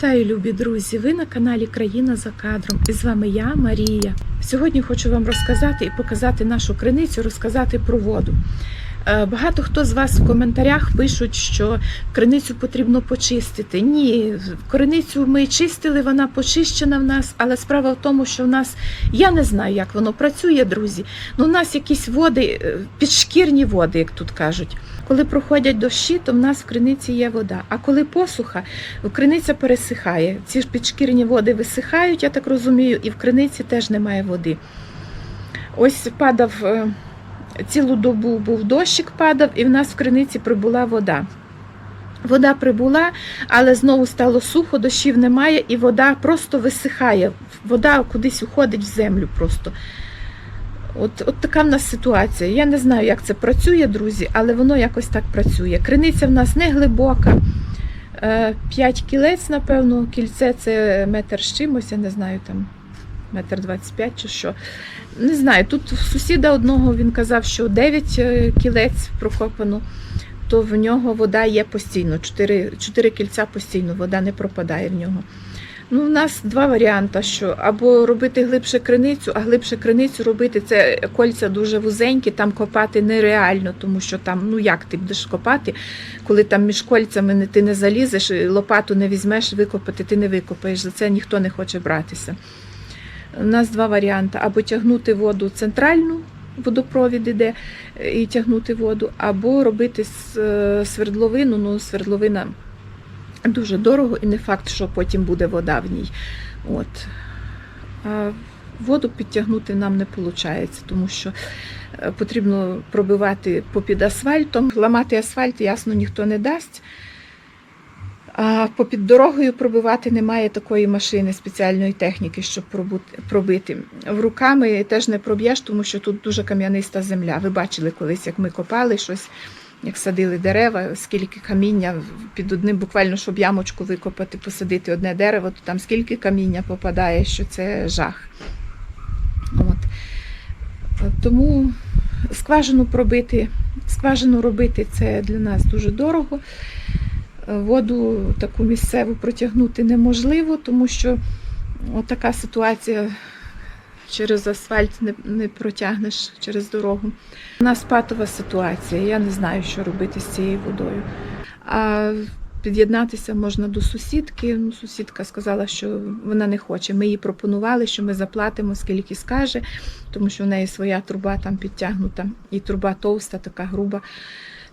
Вітаю, любі друзі! Ви на каналі Країна за кадром. І з вами я, Марія. Сьогодні хочу вам розказати і показати нашу криницю, розказати про воду. Е, Багато хто з вас в коментарях пишуть, що криницю потрібно почистити. Ні, криницю ми чистили, вона почищена в нас, але справа в тому, що в нас я не знаю, як воно працює, друзі. Ну, у нас якісь води, е, підшкірні води, як тут кажуть. Коли проходять дощі, то в нас в криниці є вода. А коли посуха, криниця пересихає. Ці ж підшкірні води висихають, я так розумію, і в криниці теж немає води. Ось падав е, цілу добу був дощик падав, і в нас в криниці прибула вода. Вода прибула, але знову стало сухо, дощів немає, і вода просто висихає. Вода кудись уходить в землю просто. От, от така в нас ситуація. Я не знаю, як це працює, друзі, але воно якось так працює. Криниця в нас не глибока. 5 кілець, напевно, кільце це метр з чимось, я не знаю, там метр 25 чи що. Не знаю, тут сусіда одного він казав, що 9 кілець прокопано, то в нього вода є постійно, 4, 4 кільця постійно, вода не пропадає в нього. Ну, у нас два варіанти: що або робити глибше криницю, а глибше криницю робити це кольця дуже вузенькі, там копати нереально, тому що там, ну як ти будеш копати, коли там між кольцями ти не залізеш, лопату не візьмеш, викопати ти не викопаєш. За це ніхто не хоче братися. У нас два варіанти: або тягнути воду центральну, водопровід іде, і тягнути воду, або робити е, свердловину, ну свердловина дуже дорого і не факт, що потім буде вода в ній. От. Воду підтягнути нам не виходить, тому що е, потрібно пробивати попід асфальтом. Ламати асфальт, ясно, ніхто не дасть. А попід дорогою пробивати немає такої машини, спеціальної техніки, щоб пробити. В руками теж не проб'єш, тому що тут дуже кам'яниста земля. Ви бачили колись, як ми копали щось, як садили дерева, скільки каміння під одним, буквально, щоб ямочку викопати, посадити одне дерево, то там скільки каміння попадає, що це жах. От. Тому скважину пробити, скважину робити це для нас дуже дорого. Воду таку місцеву протягнути неможливо, тому що така ситуація через асфальт не, не протягнеш через дорогу. У нас патова ситуація, я не знаю, що робити з цією водою. А під'єднатися можна до сусідки. Ну, сусідка сказала, що вона не хоче. Ми їй пропонували, що ми заплатимо, скільки скаже, тому що в неї своя труба там підтягнута, і труба товста, така груба.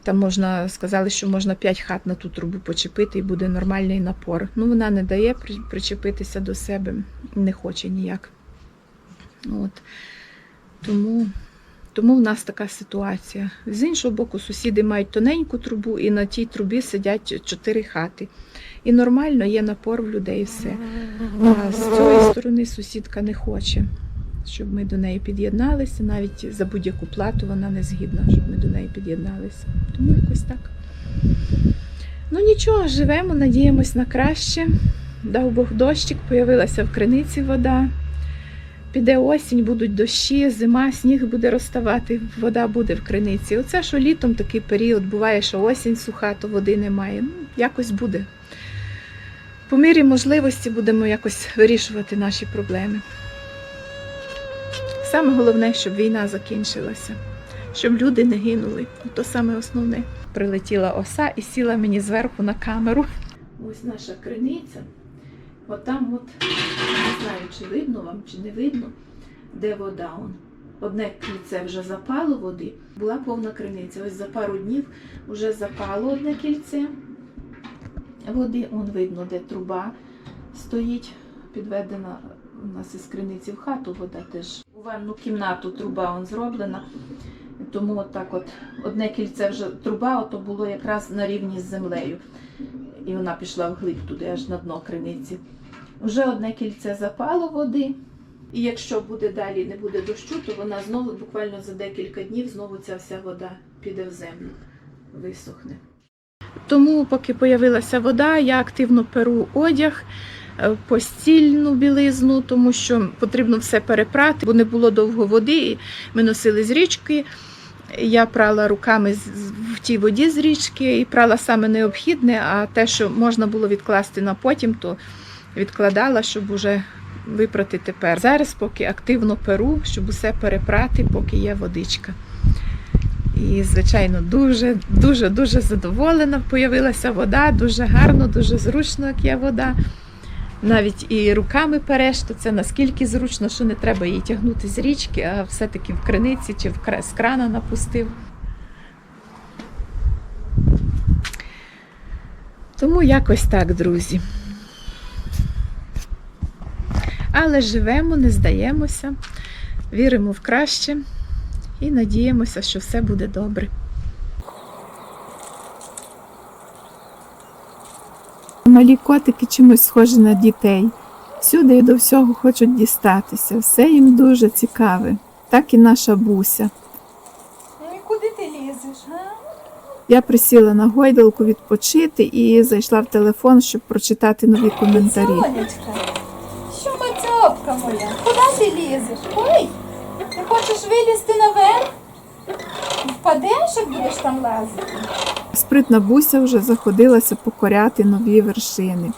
Там можна сказали, що можна 5 хат на ту трубу почепити і буде нормальний напор. Ну, вона не дає причепитися до себе, не хоче ніяк. От. Тому, тому в нас така ситуація. З іншого боку, сусіди мають тоненьку трубу, і на тій трубі сидять 4 хати. І нормально є напор в людей все. А з цієї сторони сусідка не хоче, щоб ми до неї під'єдналися. Навіть за будь-яку плату вона не згідна, щоб ми до неї під'єдналися. Тому якось так. Ну нічого, живемо, надіємось на краще. Дав Бог дощик, появилася в криниці вода. Піде осінь, будуть дощі, зима, сніг буде розставати, вода буде в криниці. Оце що літом такий період буває, що осінь суха, то води немає. Ну, якось буде. По мірі можливості будемо якось вирішувати наші проблеми. Саме головне, щоб війна закінчилася, щоб люди не гинули. То саме основне. Прилетіла оса і сіла мені зверху на камеру. Ось наша криниця. Отам, от, не знаю, чи видно вам, чи не видно, де вода. Он. Одне кільце вже запало води, була повна криниця. Ось за пару днів вже запало одне кільце води. Он видно, де труба стоїть, підведена у нас із криниці в хату вода теж. У ванну кімнату труба он зроблена. Тому от от одне кільце вже труба, ото було якраз на рівні з землею. І вона пішла вглиб туди, аж на дно криниці. Вже одне кільце запало води. І якщо буде далі, не буде дощу, то вона знову буквально за декілька днів знову ця вся вода піде в землю, висохне. Тому, поки появилася вода, я активно перу одяг, е, постільну білизну, тому що потрібно все перепрати, бо не було довго води. і Ми носили з річки Я прала руками в тій воді з річки і прала саме необхідне, а те, що можна було відкласти на потім, то відкладала, щоб уже випрати тепер. Зараз поки активно перу, щоб усе перепрати, поки є водичка. І, звичайно, дуже, дуже, дуже задоволена. Появилася вода, дуже гарно, дуже зручно, як є вода. Навіть і руками переш, це наскільки зручно, що не треба її тягнути з річки, а все-таки в криниці чи в з крана напустив. Тому якось так, друзі. Але живемо, не здаємося, віримо в краще і надіємося, що все буде добре. Малі котики чимось схожі на дітей. Всюди і до всього хочуть дістатися. Все їм дуже цікаве. Так і наша буся. Ну і куди ти лізеш, га? Я присіла на гойдалку відпочити і зайшла в телефон, щоб прочитати нові коментарі. Сонечка, що мацьопка моя? Куди ти лізеш? Ой, ти хочеш вилізти наверх? Впадеш, як будеш там лазити? Спритна буся вже заходилася покоряти нові вершини.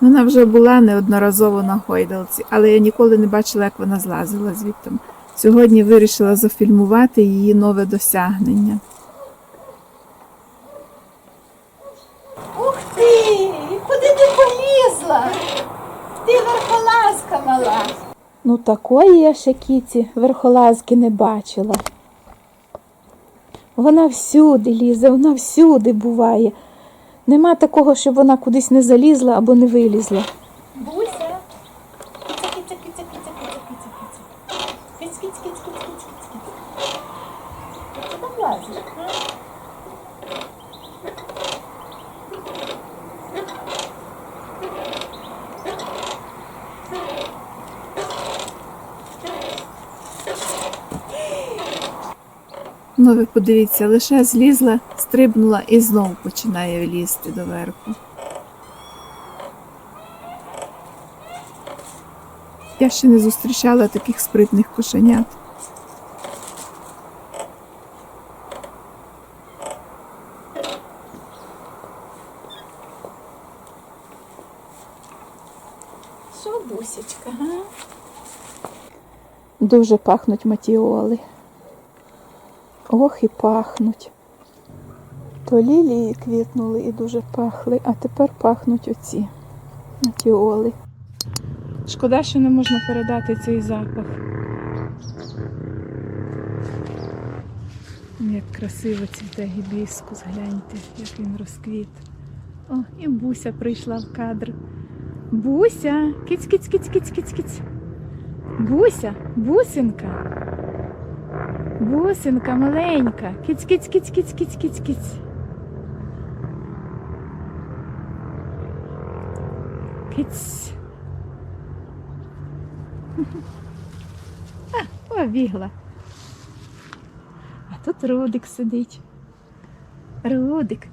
Вона вже була неодноразово на гойдалці, але я ніколи не бачила, як вона злазила звідти. Сьогодні вирішила зафільмувати її нове досягнення. Ух ти! Куди ти полізла? Ти верхолазка мала. Ну такої я ще кіці верхолазки не бачила. Вона всюди лізе, вона всюди буває. Нема такого, щоб вона кудись не залізла або не вилізла. Буся. Киця, киця, Ти киця, киця, киця. Киць, киць, киць, киць, киць, киць, киць. Ти там лазиш, га? Ну ви подивіться, лише злізла, стрибнула і знову починає лізти доверху. Я ще не зустрічала таких спритних кошенят. Що, бусечка, га? Дуже пахнуть матіоли. Ох і пахнуть. То лілії квітнули і дуже пахли, а тепер пахнуть оці матіоли. Шкода, що не можна передати цей запах. Як красиво цвіте гібіскус, гляньте, як він розквіт. О, і Буся прийшла в кадр. Буся! Киць, киць, киць, киць, киць, киць. Буся, бусинка. Бусинка маленька. Киць, киць, киць, киць, киць, киць, киць. Киць. А, побігла. А тут Рудик сидить. Рудик,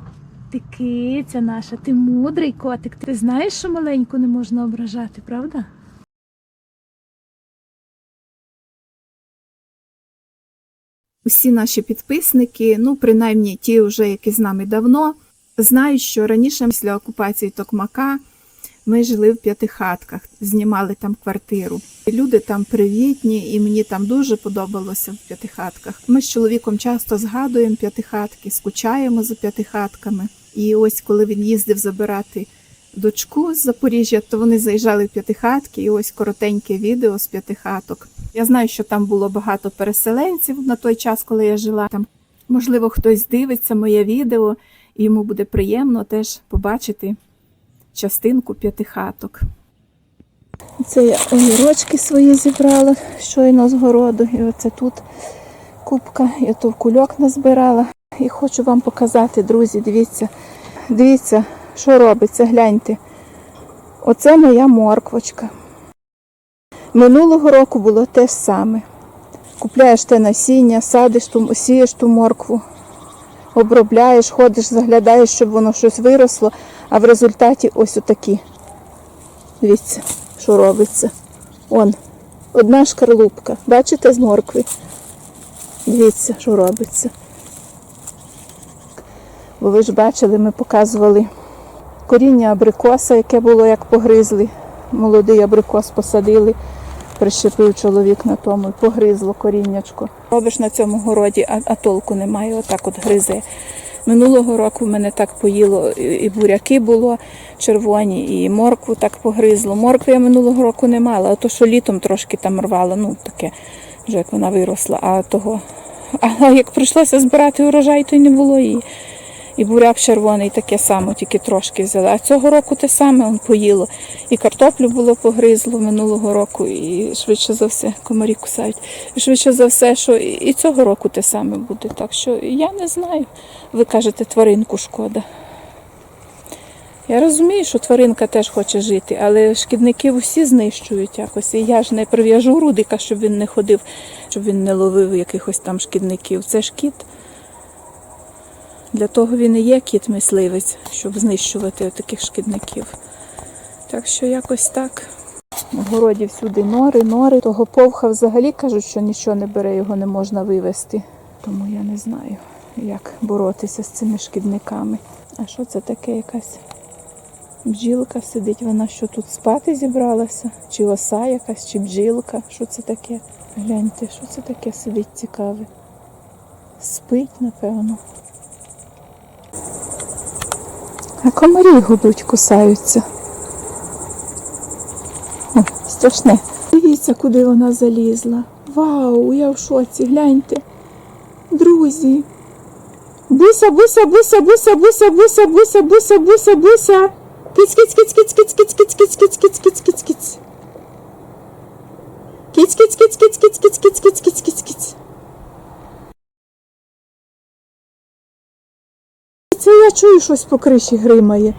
ти киця наша, ти мудрий котик. Ти знаєш, що маленьку не можна ображати, правда? Усі наші підписники, ну принаймні ті, вже які з нами давно, знають, що раніше після окупації Токмака ми жили в п'ятихатках, знімали там квартиру. Люди там привітні, і мені там дуже подобалося в п'ятихатках. Ми з чоловіком часто згадуємо п'ятихатки, скучаємо за п'ятихатками. І ось коли він їздив забирати дочку з Запоріжжя, то вони заїжджали в п'ятихатки, і ось коротеньке відео з п'ятихаток. Я знаю, що там було багато переселенців на той час, коли я жила там. Можливо, хтось дивиться моє відео, і йому буде приємно теж побачити частинку п'ятихаток. Це я огірочки свої зібрала щойно з городу. І оце тут кубка, я то в кульок назбирала. І хочу вам показати, друзі, дивіться, дивіться, що робиться, гляньте. Оце моя морквочка. Минулого року було те ж саме. Купляєш те насіння, садиш ту, сієш ту моркву, обробляєш, ходиш, заглядаєш, щоб воно щось виросло, а в результаті ось отакі. Дивіться, що робиться. Он, одна шкарлупка. Бачите з моркви? Дивіться, що робиться. Бо ви ж бачили, ми показували коріння абрикоса, яке було як погризли. Молодий абрикос посадили, прищепив чоловік на тому і погризло коріннячко. Робиш на цьому городі, а, а толку немає, отак от гризе. Минулого року в мене так поїло, і буряки було червоні, і моркву так погризло. Моркви я минулого року не мала, а то, що літом трошки там рвала, ну таке, вже як вона виросла, а того. А як прийшлося збирати урожай, то й не було її. І буряк червоний таке саме, тільки трошки взяла. А цього року те саме он поїло. І картоплю було погризло минулого року, і швидше за все комарі кусають. І швидше за все, що і цього року те саме буде. Так що я не знаю. Ви кажете, тваринку шкода. Я розумію, що тваринка теж хоче жити, але шкідників усі знищують якось. І я ж не прив'яжу рудика, щоб він не ходив, щоб він не ловив якихось там шкідників. Це ж кіт. Для того він і є кіт-мисливець, щоб знищувати таких шкідників. Так що якось так. На городі всюди нори, нори. Того повха взагалі кажуть, що нічого не бере, його не можна вивезти. Тому я не знаю, як боротися з цими шкідниками. А що це таке якась бджілка сидить? Вона що тут спати зібралася? Чи оса якась, чи бджілка? Що це таке? Гляньте, що це таке сидить цікаве? Спить, напевно. Комарі гудуть, кусаються. О, страшне. Дивіться, куди вона залізла. Вау, я в шоці, гляньте. Друзі. Буся, буся, буся, буся, буся, буся, буся, буся, буся, буся. Киць, киць, киць, киць, киць, киць, киць, киць, киць, киць, киць, киць, киць. Киць, киць, киць, киць, киць, киць, киць, киць, киць, киць, киць. Це я чую щось по криші гримає.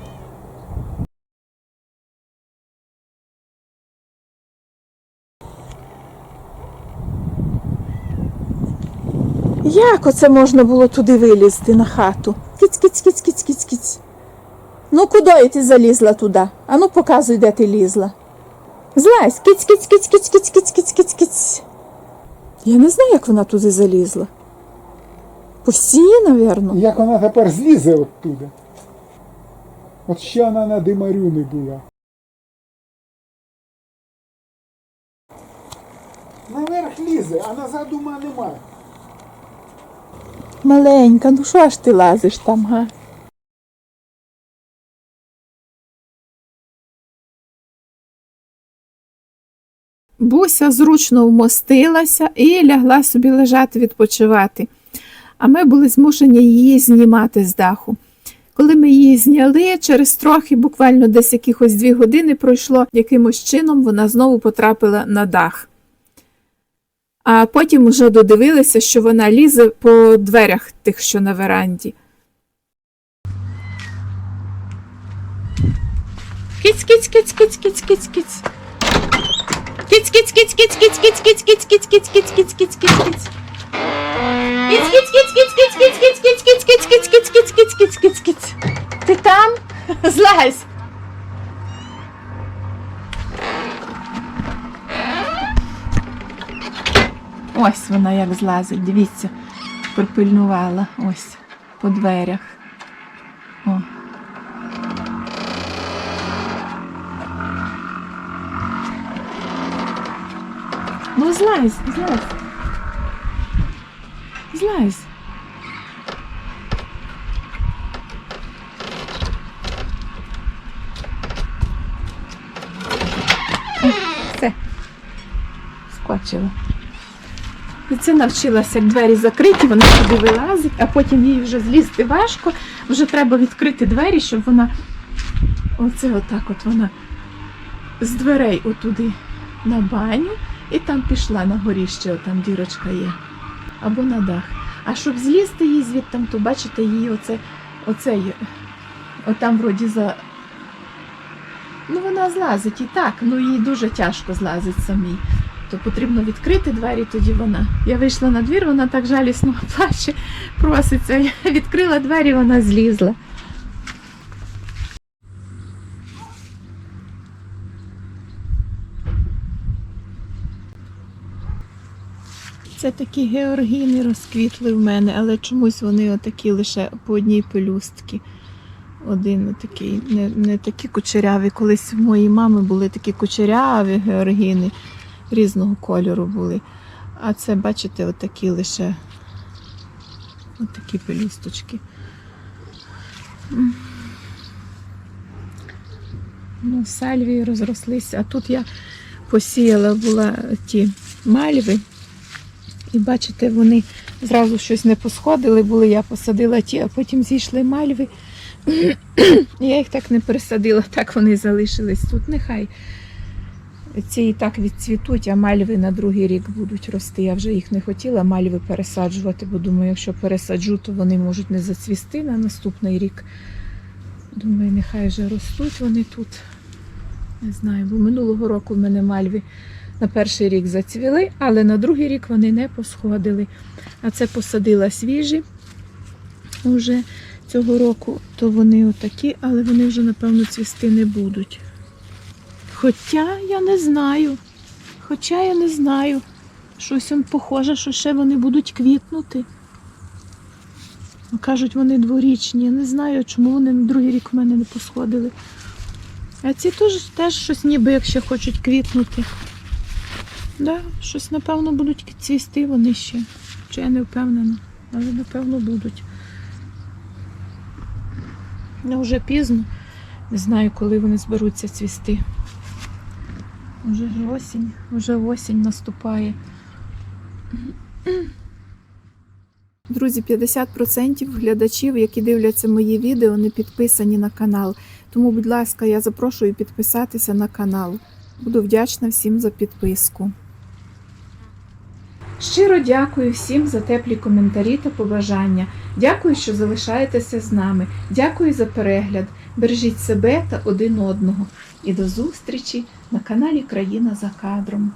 Як оце можна було туди вилізти на хату? Киць, киць, киць, киць, киць, киць. Ну куди ти залізла туди? Ану показуй, де ти лізла. Злазь, киць, киць, киць, киць, киць, киць, киць, киць, киць. Я не знаю, як вона туди залізла. Стіні, напевно. Як вона тепер злізе оттуда? От ще вона на димарю не була. Наверх лізе, а назад ума нема. Маленька, ну що ж ти лазиш там, га? Буся зручно вмостилася і лягла собі лежати відпочивати. А ми були змушені її знімати з даху. Коли ми її зняли, через трохи, буквально десь якихось дві години пройшло, якимось чином вона знову потрапила на дах. А потім вже додивилися, що вона лізе по дверях тих, що на веранді. Кіць, кіць, кіць, кіць, кіць, кіць, кіць. Кіць, кіць, кіць, кіць, кіць, кіць, кіць, кіць, кіць, кіць, кіць, кіць, кіць, кіць, кіць. Кіць, кіць, кіць, кіць, кіць, кіць, кіць, кіць, кіць, кіць, кіць, кіць, кіць, кіць, кіць, кіць. Ти там? Злазь. Ось вона як злазить, дивіться, припильнувала ось по дверях. О. Ну, злазь, злазь. Злазь. Все. Скочила. І це навчилася, як двері закриті, вона туди вилазить, а потім їй вже злізти важко. Вже треба відкрити двері, щоб вона. Оце отак от вона з дверей отуди на баню і там пішла на горіще, там дірочка є. Або на дах. А щоб злізти її звідти, то бачите, її оце, оце. Отам вроді за. Ну, вона злазить і так, ну їй дуже тяжко злазить самій то потрібно відкрити двері, тоді вона. Я вийшла на двір, вона так жалісно плаче, проситься. Я відкрила двері, вона злізла. Це такі георгіни розквітли в мене, але чомусь вони отакі лише по одній пелюстці. Один такий, не, не такі кучеряві. Колись в моїй мами були такі кучеряві георгіни різного кольору були. А це, бачите, отакі лише отакі пелюсточки. Ну, сальвії розрослися. А тут я посіяла була ті мальви. І бачите, вони зразу щось не посходили були, я посадила ті, а потім зійшли мальви. Я їх так не пересадила, так вони залишились тут. Нехай ці і так відцвітуть, а мальви на другий рік будуть рости. Я вже їх не хотіла мальви пересаджувати, бо думаю, якщо пересаджу, то вони можуть не зацвісти на наступний рік. Думаю, нехай вже ростуть вони тут. Не знаю, бо минулого року в мене мальви на перший рік зацвіли, але на другий рік вони не посходили. А це посадила свіжі вже цього року, то вони отакі, але вони вже, напевно, цвісти не будуть. Хоча я не знаю. Хоча я не знаю. Щось он похоже, що ще вони будуть квітнути. Ну, Кажуть, вони дворічні. Я не знаю, чому вони на другий рік в мене не посходили. А ці теж, теж щось ніби як ще хочуть квітнути. Да, щось, напевно, будуть цвісти вони ще. Чи я не впевнена, але напевно будуть. Ну, вже пізно. Не знаю, коли вони зберуться цвісти. Уже осінь, вже осінь наступає. Друзі, 50% глядачів, які дивляться мої відео, не підписані на канал. Тому, будь ласка, я запрошую підписатися на канал. Буду вдячна всім за підписку. Щиро дякую всім за теплі коментарі та побажання. Дякую, що залишаєтеся з нами. Дякую за перегляд. Бережіть себе та один одного. І до зустрічі на каналі Країна за кадром.